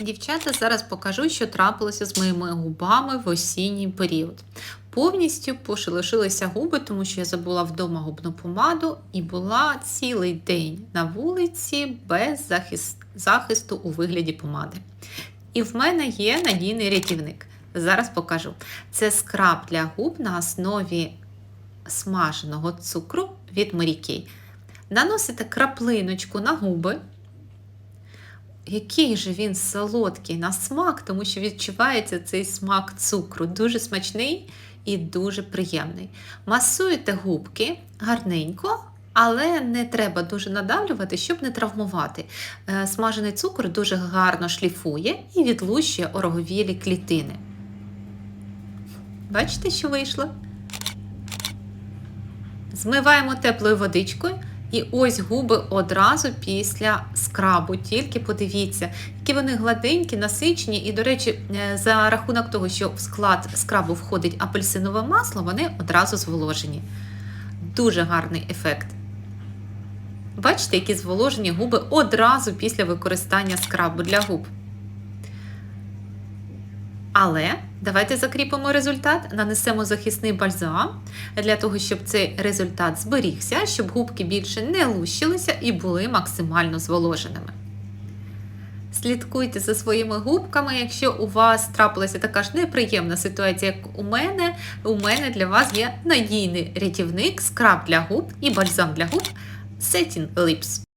Дівчата, зараз покажу, що трапилося з моїми губами в осінній період. Повністю пошелушилися губи, тому що я забула вдома губну помаду і була цілий день на вулиці без захисту у вигляді помади. І в мене є надійний рятівник. Зараз покажу. Це скраб для губ на основі смаженого цукру від Mary Наносите краплиночку на губи. Який же він солодкий на смак, тому що відчувається цей смак цукру. Дуже смачний і дуже приємний. Масуєте губки гарненько, але не треба дуже надавлювати, щоб не травмувати. Е, Смажений цукор дуже гарно шліфує і відлущує ороговілі клітини. Бачите, що вийшло? Змиваємо теплою водичкою. І ось губи одразу після скрабу. Тільки подивіться, які вони гладенькі, насичені. І, до речі, е, за рахунок того, що в склад скрабу входить апельсинове масло, вони одразу зволожені. Дуже гарний ефект. Бачите, які зволожені губи одразу після використання скрабу для губ. Але давайте закріпимо результат, нанесемо захисний бальзам для того, щоб цей результат зберігся, щоб губки більше не лущилися і були максимально зволоженими. Слідкуйте за своїми губками. Якщо у вас трапилася така ж неприємна ситуація, як у мене, у мене для вас є надійний рятівник, скраб для губ і бальзам для губ Setting Lips.